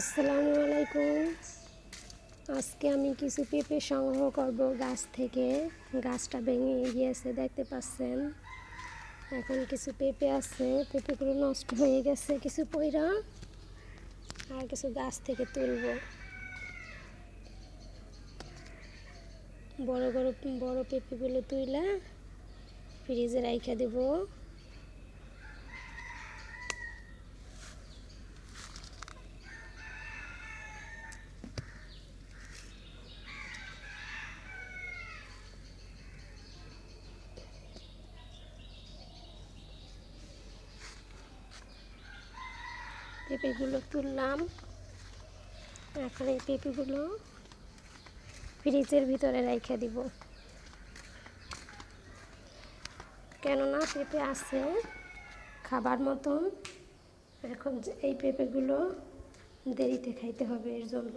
আসসালামু আলাইকুম। আজকে আমি কিছু পেঁপে সংগ্রহ করব গাছ থেকে। গাছটা ভেঙে গিয়েছে, দেখতে পাচ্ছেন? এখন কিছু পেঁপে আছে, পেঁপেগুলো নষ্ট হয়ে গেছে কিছু পইরা। আর কিছু গাছ থেকে তুলব। বড় বড় বড় পেঁপেগুলো তুইলা ফ্রিজে রাইখা দেবো। পেঁপেগুলো তুললাম, এখন এই পেঁপেগুলো ফ্রিজের ভিতরে রেখে দিব। কেননা পেঁপে আছে, খাবার মতন। এখন এই পেঁপেগুলো দেরিতে খাইতে হবে, এর জন্য।